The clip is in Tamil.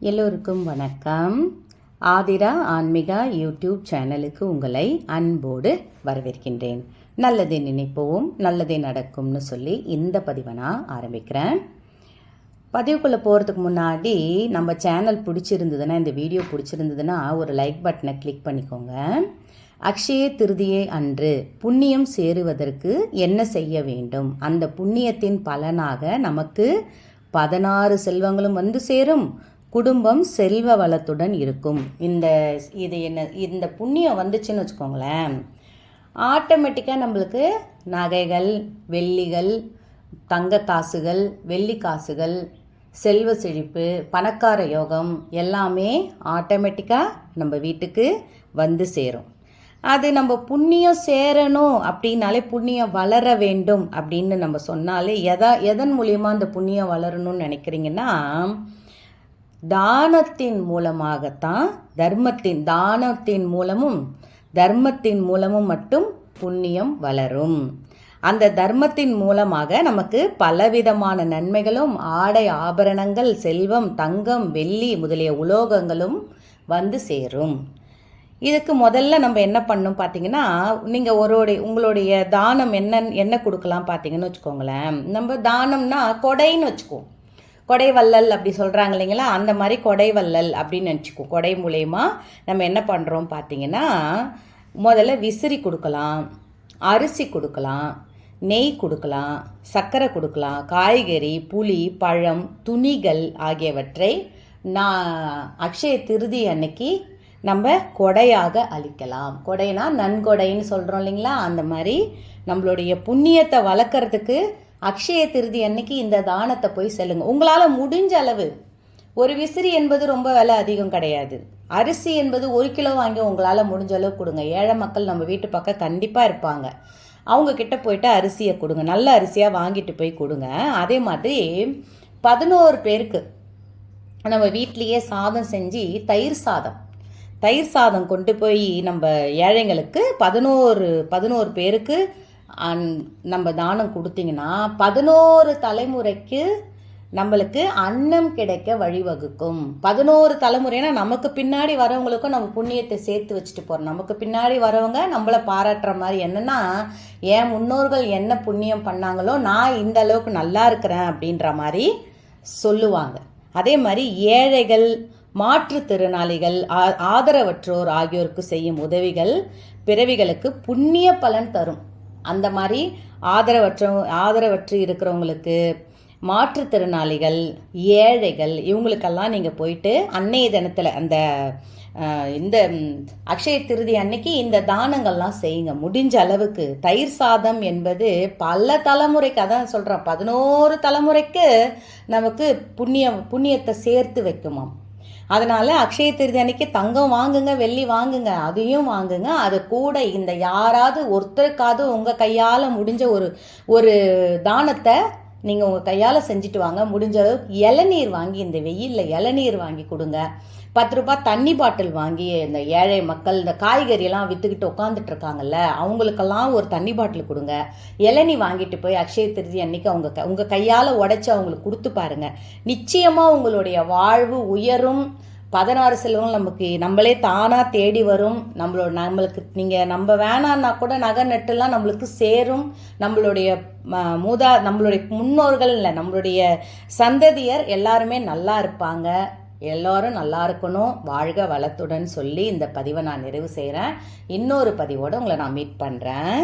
எல்லோருக்கும் வணக்கம். ஆதிரா ஆன்மீகா யூடியூப் சேனலுக்கு உங்களை அன்போடு வரவேற்கின்றேன். நல்லதே நினைப்போம் நல்லதே நடக்கும்னு சொல்லி இந்த பதிவை நான் ஆரம்பிக்கிறேன். பதிவுக்குள்ளே போகிறதுக்கு முன்னாடி நம்ம சேனல் பிடிச்சிருந்ததுன்னா இந்த வீடியோ பிடிச்சிருந்ததுன்னா ஒரு லைக் பட்டனை கிளிக் பண்ணிக்கோங்க. அக்ஷய திருதியை அன்று புண்ணியம் சேருவதற்கு என்ன செய்ய வேண்டும்? அந்த புண்ணியத்தின் பலனாக நமக்கு பதினாறு செல்வங்களும் வந்து சேரும். குடும்பம் செல்வ வளத்துடன் இருக்கும். இந்த இது என்ன இந்த புண்ணியம் வந்துச்சுன்னு வச்சுக்கோங்களேன். ஆட்டோமேட்டிக்காக நம்மளுக்கு நகைகள் வெள்ளிகள் தங்க காசுகள் வெள்ளி காசுகள் செல்வ செழிப்பு பணக்கார யோகம் எல்லாமே ஆட்டோமேட்டிக்காக நம்ம வீட்டுக்கு வந்து சேரும். அது நம்ம புண்ணியம் சேரணும் அப்படின்னாலே புண்ணியம் வளர வேண்டும் அப்படின்னு நம்ம சொன்னாலே எதா எதன் மூலியமாக அந்த புண்ணியம் வளரணும்னு நினைக்கிறீங்கன்னா தானத்தின் மூலமாகத்தான் தர்மத்தின் தானத்தின் மூலமும் தர்மத்தின் மூலமும் மட்டும் புண்ணியம் வளரும். அந்த தர்மத்தின் மூலமாக நமக்கு பலவிதமான நன்மைகளும் ஆடை ஆபரணங்கள் செல்வம் தங்கம் வெள்ளி முதலிய உலோகங்களும் வந்து சேரும். இதுக்கு முதல்ல நம்ம என்ன பண்ணணும் பார்த்தீங்கன்னா நீங்கள் ஒருடைய உங்களுடைய தானம் என்ன என்ன கொடுக்கலாம் பார்த்தீங்கன்னு வச்சுக்கோங்களேன். நம்ம தானம்னா கொடைன்னு வச்சுக்குவோம். கொடை வள்ளல் அப்படி சொல்கிறாங்க இல்லைங்களா? அந்த மாதிரி கொடை வள்ளல் அப்படின்னு நினச்சிக்கோ. கொடை மூலயமா நம்ம என்ன பண்ணுறோம் பார்த்தீங்கன்னா முதல்ல விசிறி கொடுக்கலாம் அரிசி கொடுக்கலாம் நெய் கொடுக்கலாம் சர்க்கரை கொடுக்கலாம் காய்கறி புளி பழம் துணிகள் ஆகியவற்றை நான் அக்ஷய திருதி அன்னைக்கு நம்ம கொடையாக அளிக்கலாம். கொடைனா நன்கொடைன்னு சொல்கிறோம் இல்லைங்களா? அந்த மாதிரி நம்மளுடைய புண்ணியத்தை வளர்க்குறதுக்கு அக்ஷய திருதி அன்னைக்கு இந்த தானத்தை போய் செல்லுங்க. உங்களால் முடிஞ்ச அளவு ஒரு விசிறி என்பது ரொம்ப விலை அதிகம் கிடையாது. அரிசி என்பது ஒரு கிலோ வாங்கி உங்களால் முடிஞ்ச அளவு கொடுங்க. ஏழை மக்கள் நம்ம வீட்டு பக்கம் கண்டிப்பாக இருப்பாங்க. அவங்க கிட்ட போயிட்டு அரிசியை கொடுங்க. நல்ல அரிசியாக வாங்கிட்டு போய் கொடுங்க. அதே மாதிரி பதினோரு பேருக்கு நம்ம வீட்லேயே சாதம் செஞ்சு தயிர் சாதம். தயிர் சாதம் கொண்டு போய் நம்ம ஏழைங்களுக்கு பதினோரு பதினோரு பேருக்கு நம்ம தானம் கொடுத்தீங்கன்னா பதினோரு தலைமுறைக்கு நம்மளுக்கு அன்னம் கிடைக்க வழிவகுக்கும். பதினோரு தலைமுறைனா நமக்கு பின்னாடி வரவங்களுக்கும் நம்ம புண்ணியத்தை சேர்த்து வச்சுட்டு போகிறோம் நமக்கு பின்னாடி வரவங்க நம்மளை பாராட்டுற மாதிரி. என்னென்னா என் முன்னோர்கள் என்ன புண்ணியம் பண்ணாங்களோ நான் இந்த அளவுக்கு நல்லா இருக்கிறேன் அப்படின்ற மாதிரி சொல்லுவாங்க. அதே மாதிரி ஏழைகள் மாற்றுத்திறனாளிகள் ஆதரவற்றோர் ஆகியோருக்கு செய்யும் உதவிகள் பிறவிகளுக்கு புண்ணிய பலன் தரும். அந்த மாதிரி ஆதரவற்ற ஆதரவற்று இருக்கிறவங்களுக்கு மாற்றுத்திறனாளிகள் ஏழைகள் இவங்களுக்கெல்லாம் நீங்கள் போயிட்டு அன்னைய தினத்தில் அந்த இந்த அக்ஷய திருதி அன்னைக்கு இந்த தானங்கள்லாம் செய்யுங்க. முடிஞ்ச அளவுக்கு. தயிர் சாதம் என்பது பல தலைமுறைக்கு அதான் சொல்கிறேன் பதினோரு தலைமுறைக்கு நமக்கு புண்ணியம் புண்ணியத்தை சேர்த்து வைக்குமாம். அதனால் அக்ஷய திருதி அன்னைக்கு தங்கம் வாங்குங்க வெள்ளி வாங்குங்க அதையும் வாங்குங்க. அது கூட இந்த யாராவது ஒருத்தருக்காவது உங்கள் கையால் முடிஞ்ச ஒரு ஒரு தானத்தை நீங்கள் உங்கள் கையால் செஞ்சுட்டு வாங்க. முடிஞ்ச அளவுக்கு இளநீர் வாங்கி இந்த வெயிலில் இளநீர் வாங்கி கொடுங்க. பத்து ரூபாய் தண்ணி பாட்டில் வாங்கி இந்த ஏழை மக்கள் இந்த காய்கறியெல்லாம் விற்றுக்கிட்டு உட்காந்துட்டு இருக்காங்கல்ல அவங்களுக்கெல்லாம் ஒரு தண்ணி பாட்டில் கொடுங்க. இளநி வாங்கிட்டு போய் அக்ஷய திருதி அன்னைக்கு அவங்க க உங்கள் கையால் உடச்சி அவங்களுக்கு கொடுத்து பாருங்கள் நிச்சயமாக உங்களுடைய வாழ்வு உயரும். பதினாறு செல்வங்கள் நமக்கு நம்மளே தானாக தேடி வரும். நம்மளோட நம்மளுக்கு நீங்கள் நம்ம வேணான்னா கூட நகை நட்டுலாம் நம்மளுக்கு சேரும். நம்மளுடைய மூதா நம்மளுடைய முன்னோர்கள் இல்லை நம்மளுடைய சந்ததியர் எல்லாருமே நல்லா இருப்பாங்க. எல்லோரும் நல்லா இருக்கணும். வாழ்க வளத்துடன் சொல்லி இந்த பதிவை நான் நிறைவு செய்கிறேன் இன்னொரு பதிவோடு உங்களை நான் மீட் பண்ணுறேன்